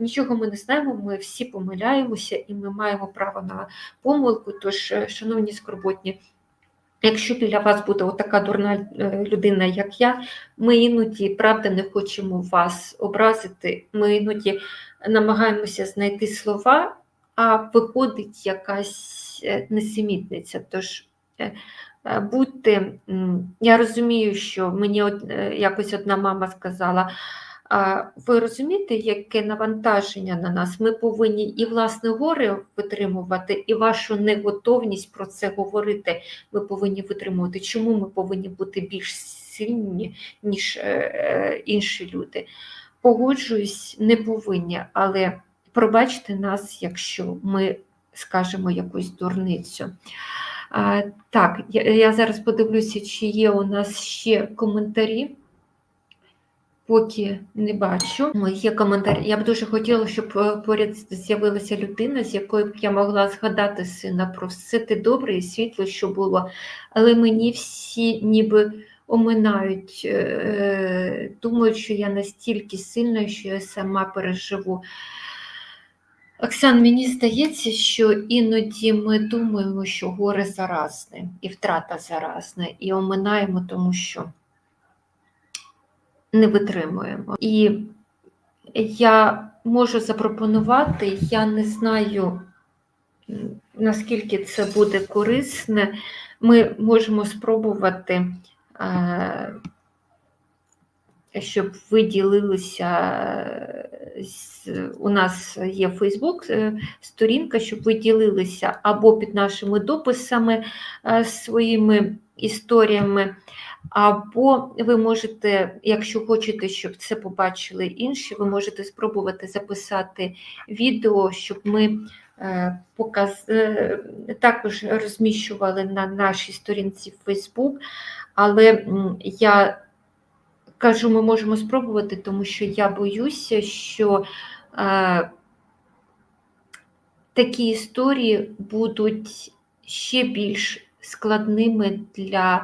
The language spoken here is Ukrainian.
нічого ми не знаємо, ми всі помиляємося і ми маємо право на помилку. Тож, е, шановні скорботні, якщо біля вас буде отака дурна е, людина, як я, ми іноді правда не хочемо вас образити. Ми іноді намагаємося знайти слова, а виходить якась е, несемітниця. Тож будьте, я розумію, що мені е, якось одна мама сказала. Ви розумієте, яке навантаження на нас? Ми повинні і власне горе витримувати, і вашу неготовність про це говорити. Ми повинні витримувати. Чому ми повинні бути більш сильні, ніж е, інші люди? Погоджуюсь, не повинні, але пробачте нас, якщо ми скажемо якусь дурницю. Так, я зараз подивлюся, чи є у нас ще коментарі. Поки не бачу. О, Є коментар. Я б дуже хотіла, щоб е, поряд з'явилася людина, з якою б я могла згадати сина про все те добре і світло, що було. Але мені всі ніби оминають, е, думають, що я настільки сильна, що я сама переживу. Оксан, мені здається, що іноді ми думаємо, що горе заразне і втрата заразна, і оминаємо, тому що не витримуємо. І я можу запропонувати, я не знаю, наскільки це буде корисне. Ми можемо спробувати, е, щоб ви ділилися. е, У нас є Фейсбук сторінка, щоб ви ділилися або під нашими дописами е, своїми історіями. Або ви можете, якщо хочете, щоб це побачили інші, ви можете спробувати записати відео, щоб ми е, показ... е, також розміщували на нашій сторінці в Facebook. Але я кажу, ми можемо спробувати, тому що я боюся, що е, такі історії будуть ще більш складними для